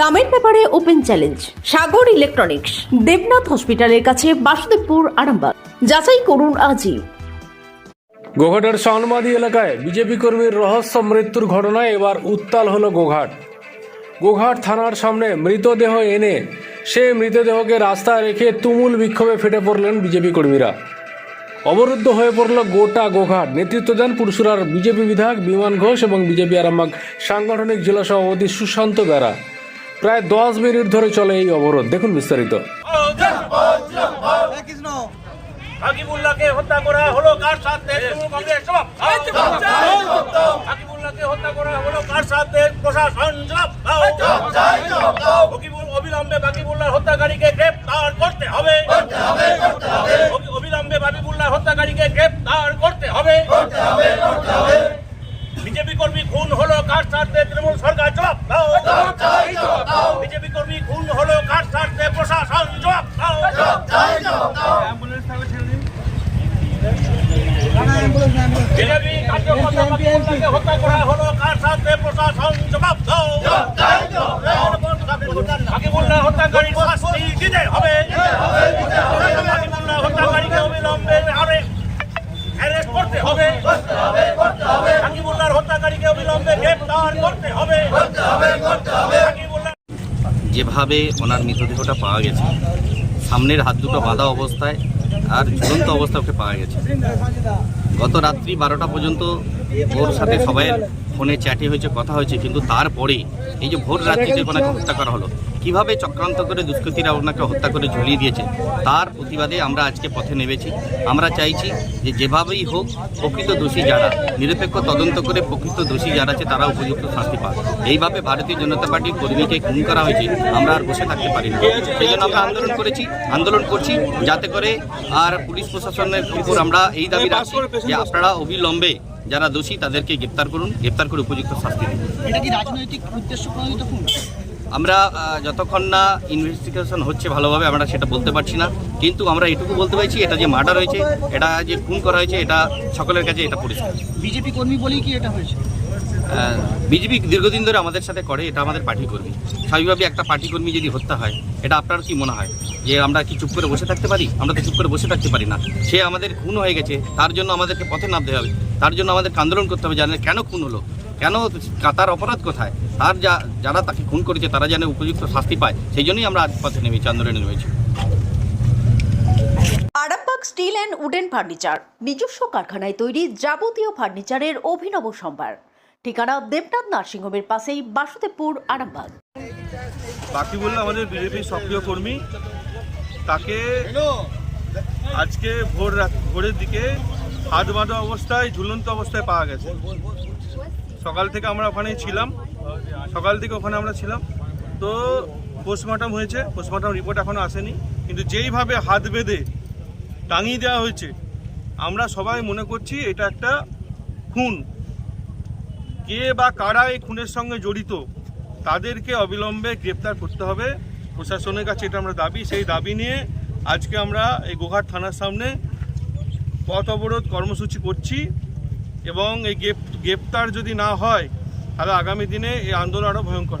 দামের ব্যাপারে open challenge, Sagar electronics, Debnath হসপিটালের কাছে বাসুদেবপুর, আরামবাগ। যাচাই করুন আজই। গোঘাটের শানবাদী এলাকায় বিজেপি কর্মীর রহস্য মৃত্যুর ঘটনায় এবার উত্তাল হলো গোঘাট। গোঘাট থানার সামনে মৃতদেহ এনে সেই মৃতদেহকে রাস্তায় রেখে তুমুল বিক্ষোভে ফেটে পড়লেন বিজেপি কর্মীরা। অবরুদ্ধ হয়ে পড়ল গোটা গোঘাট। নেতৃত্ব দেন পুরসুরার বিজেপি বিধায়ক বিমান ঘোষ এবং বিজেপি আরামবাগ সাংগঠনিক জেলা সভাপতি সুশান্ত বেরা। প্রায় দশ মিনিট ধরে চলে এই অবরোধ। দেখুন বিস্তারিত। কৃষ্ণ। হাকিবুল্লাহকে হত্যা করা হলো কার সাথে। হাকিবুল্লাহকে হত্যা করা হলো কার সাথে প্রশাসন জবাব দাও। অবিলম্বে বাকিবুল্লাহ হত্যাকারীকে গ্রেপ্তার করতে হবে। অবিলম্বে বাকিবুল্লাহ হত্যাকারীকে গ্রেপ্তার করতে হবে। হলো কার স্বার্থে তৃণমূল সরকার জবাব দাও। বিজেপি কর্মী খুন হলো কার স্বার্থে প্রশাসন জবাব দাও। বিজেপি কার্যকর্তা হত্যা করা হলো কার সাথে প্রশাসন জবাব দাও। হত্যাকারীর শাস্তি দিতে হবে বাকিবুল্লাহ হত্যাকারীকে অবিলম্বে আরে অ্যারেস্ট করতে হবে হত্যাকারীকে অবিলম্বে গ্রেপ্তার করতে হবে। যেভাবে ওনার মৃতদেহটা পাওয়া গেছে সামনের হাত দুটো বাঁধা অবস্থায় আর ঝুলন্ত অবস্থায় ওকে পাওয়া গেছে। গত রাত্রি বারোটা পর্যন্ত ওর সাথে সবাই ফোনে চ্যাটে হয়েছে কথা হয়েছে কিন্তু তারপরে এই যে ভোর রাত্রিতে ওনাকে হত্যা করা হলো কীভাবে চক্রান্ত করে দুষ্কৃতীরা ওনাকে হত্যা করে ঝুলিয়ে দিয়েছে, তার প্রতিবাদে আমরা আজকে পথে নেমেছি। আমরা চাইছি যে যেভাবেই হোক, প্রকৃত দোষী যারা, নিরপেক্ষ তদন্ত করে প্রকৃত দোষী যারা আছে, তারা উপযুক্ত শাস্তি পাক। এইভাবে ভারতীয় জনতা পার্টির কর্মীকে খুন করা হয়েছে, আমরা আর বসে থাকতে পারি না সেই জন্য আমরা আন্দোলন করেছি, আন্দোলন করছি, যাতে করে আর পুলিশ প্রশাসনের উপর আমরা এই দাবি রাখছি যে আপনারা অবিলম্বে যারা দোষী, তাদেরকে গ্রেপ্তার করুন, গ্রেপ্তার করে উপযুক্ত শাস্তি দিন। এটা কি রাজনৈতিক উদ্দেশ্য প্রণোদিত আমরা যতক্ষণ না ইনভেস্টিগেশন হচ্ছে ভালোভাবে আমরা সেটা বলতে পারছি না। কিন্তু আমরা এটুকু বলতে পারছি এটা যে মার্ডার হয়েছে এটা যে খুন করা হয়েছে এটা সকলের কাছে এটা পরিষ্কার। বিজেপি কর্মী বলেই কি এটা হয়েছে? বিজেপি দীর্ঘদিন ধরে আমাদের সাথে করে এটা আমাদের পার্টি কর্মী। স্বাভাবিকভাবে একটা পার্টি কর্মী যদি হত্যা হয় এটা আপনার কি মনে হয়? যে আমরা কি চুপ করে বসে থাকতে পারি? আমরা তো চুপ করে বসে থাকতে পারি না। সে আমাদের খুন হয়ে গেছে তার জন্য আমাদেরকে পথে নামতে হবে। তার জন্য আমাদেরকে আন্দোলন করতে হবে জানেন কেন খুন হলো। কেন তার অপরাধ কোথায়? তার যা যারা তাকে খুন করেছে তারা যেন উপযুক্ত শাস্তি পায় সেই জন্যই আমরা আজ পথে নেমেছি আন্দোলনে নেমেছি। Arambagh steel and wooden furniture নিজস্ব কারখানায় তৈরি যাবতীয় ফার্নিচারের অভিনব সম্ভার। ঠিকানা দেবনাথ নার্সিংহোমের পাশেই বাসুদেবপুর আরামবাগ। বাকি বললে আমাদের বিজেপির সক্রিয় কর্মী তাকে আজকে ভোর রাত- ভোরের দিকে হাত বাঁধা অবস্থায় ঝুলন্ত অবস্থায় পাওয়া গেছে। সকাল থেকে আমরা ওখানেই ছিলাম। সকাল থেকে ওখানে আমরা ছিলাম। তো পোস্টমর্টম হয়েছে পোস্টমর্টম রিপোর্ট এখনও আসেনি। কিন্তু যেইভাবে হাত বেঁধে টাঙিয়ে দেওয়া হয়েছে, আমরা সবাই মনে করছি এটা একটা খুন। কে বা কারা এই খুনের সঙ্গে জড়িত, তাদেরকে অবিলম্বে গ্রেপ্তার করতে হবে। প্রশাসনের কাছে এটা আমরা দাবি। সেই দাবি নিয়ে আজকে আমরা এই গোঘাট থানার সামনে পথ অবরোধ কর্মসূচি করছি এবং এই গ্রেপ্তার যদি না হয় তাহলে আগামী দিনে এই আন্দোলন আরও ভয়ঙ্কর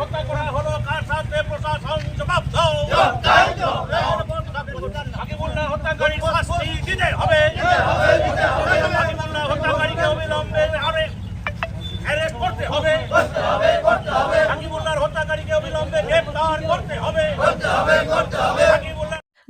হত্যা করা হলো কার সাথে প্রশাসন জবাব দাও বাকিবুল্লাহ হত্যাকারী শাস্তি দিতে হবে বাকিবুল্লাহ হত্যাকারীকে অবিলম্বে আরেস্ট অ্যারেস্ট করতে হবে বাকিবুল্লাহর হত্যাকারীকে অবিলম্বে গ্রেপ্তার করতে হবে